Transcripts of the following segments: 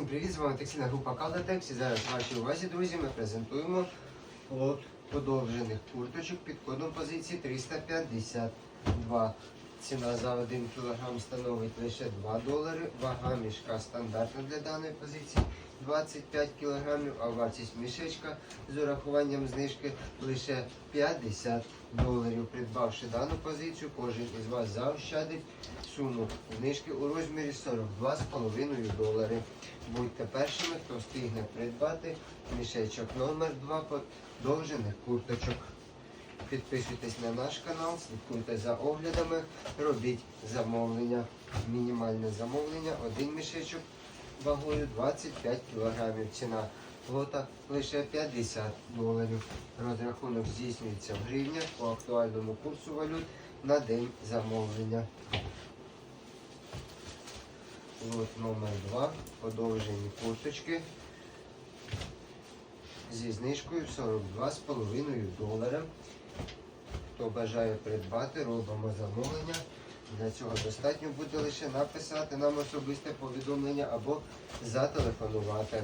Всім привіт, з вами таксіна група Калдатекс. І зараз в вашій увазі, друзі, ми презентуємо лот подовжених курточок під кодом позиції 352. Ціна за 1 кг становить лише 2 долари. Вага мішка стандартна для даної позиції 25 кг, а вартість мішечка з урахуванням знижки лише 50 доларів. Придбавши дану позицію, кожен із вас заощадить суму знижки у розмірі 42,5 долари. Будьте першими, хто встигне придбати мішечок номер 2 подовжених курточок. Підписуйтесь на наш канал, слідкуйте за оглядами, робіть замовлення. Мінімальне замовлення, один мішечок вагою 25 кг. Ціна лота лише 50 доларів. Розрахунок здійснюється в гривнях по актуальному курсу валют на день замовлення. Лот номер 2 подовжені курточки зі знижкою 42,5 долара. Хто бажає придбати, робимо замовлення. Для цього достатньо буде лише написати нам особисте повідомлення або зателефонувати.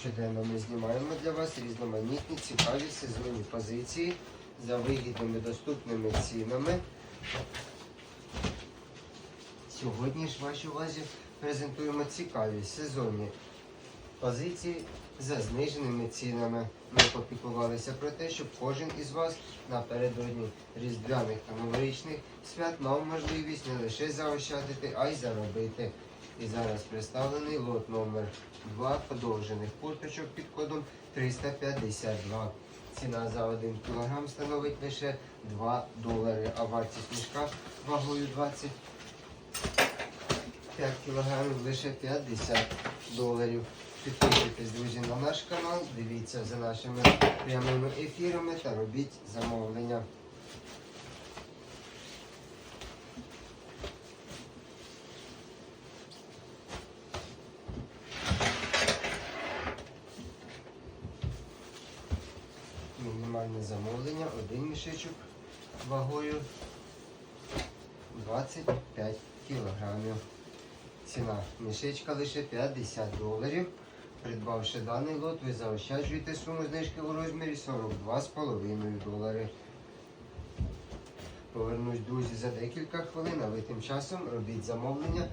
Щоденно ми знімаємо для вас різноманітні цікаві сезонні позиції за вигідними доступними цінами. Сьогодні ж вашій увазі презентуємо цікаві сезонні позиції за зниженими цінами. Ми попіклувалися про те, щоб кожен із вас напередодні різдвяних та новорічних свят мав можливість не лише заощадити, а й заробити. І зараз представлений лот номер 2 подовжених курточок під кодом 352. Ціна за 1 кг становить лише 2 долари, а вартість мішка вагою 20 5 кілограмів лише 50 доларів. Підписуйтесь, друзі, на наш канал, дивіться за нашими прямими ефірами та робіть замовлення. Мінімальне замовлення, один мішечок вагою 25 кілограмів. Ціна мішечка лише 50 доларів. Придбавши даний лот, ви заощаджуєте суму знижки у розмірі 42,5 долари. Повернусь, друзі, за декілька хвилин, а ви тим часом робіть замовлення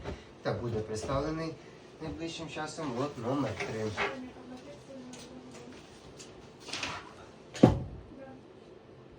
та буде представлений найближчим часом лот номер 3.